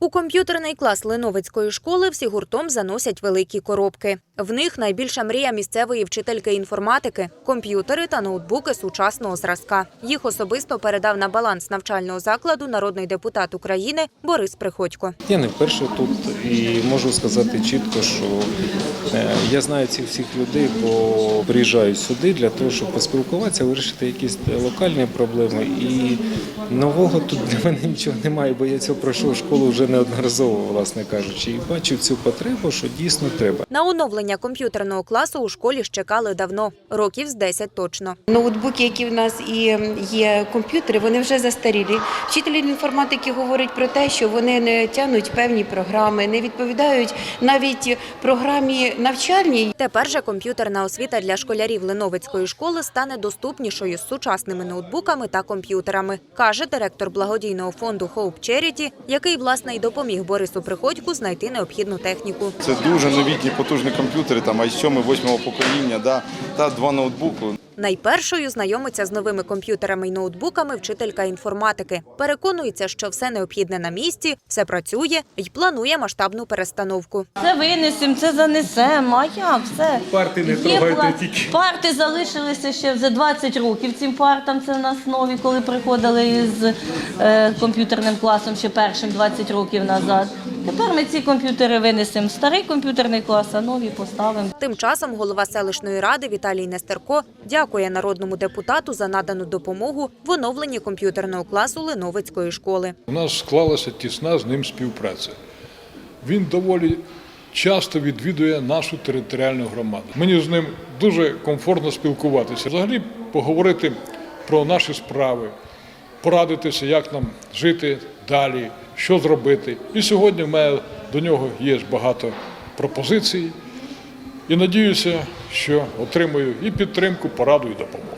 У комп'ютерний клас Леновицької школи всі гуртом заносять великі коробки. В них найбільша мрія місцевої вчительки інформатики – комп'ютери та ноутбуки сучасного зразка. Їх особисто передав на баланс навчального закладу народний депутат України Борис Приходько. Я не вперше тут і можу сказати чітко, що е, я знаю цих всіх людей, бо приїжджаю сюди для того, щоб поспілкуватися, вирішити якісь локальні проблеми. І нового тут для мене нічого немає, бо я цього пройшов школу вже неодноразово, власне кажучи, і бачу цю потребу, що дійсно треба. На оновлення комп'ютерного класу у школі ж чекали давно – років з 10 точно. Ноутбуки, які в нас і є комп'ютери, вони вже застарілі. Вчитель інформатики говорить про те, що вони не тягнуть певні програми, не відповідають навіть програмі навчальній. Тепер же комп'ютерна освіта для школярів Леновицької школи стане доступнішою з сучасними ноутбуками та комп'ютерами, каже директор благодійного фонду Hope Charity, який власне й допоміг Борису Приходьку знайти необхідну техніку. Це дуже новітні потужні комп'ютери, там i7 8 покоління, да, та два ноутбуки. Найпершою знайомиться з новими комп'ютерами й ноутбуками вчителька інформатики. Переконується, що все необхідне на місці, все працює й планує масштабну перестановку. Це винесемо, це занесемо. А як все? Парти не трогайте тільки. Парти залишилися ще за 20 років. Цим партам це в нас нові, коли приходили із е, комп'ютерним класом ще першим 20 років назад. Тепер ми ці комп'ютери винесемо старий комп'ютерний клас, а нові поставимо. Тим часом голова селищної ради Віталій Нестерко дякує народному депутату за надану допомогу в оновленні комп'ютерного класу Леновицької школи. У нас склалася тісна з ним співпраця. Він доволі часто відвідує нашу територіальну громаду. Мені з ним дуже комфортно спілкуватися. Взагалі поговорити про наші справи, порадитися, як нам жити далі, що зробити. І сьогодні в мене до нього є багато пропозицій. І надіюся, що отримую і підтримку, пораду, і допомогу.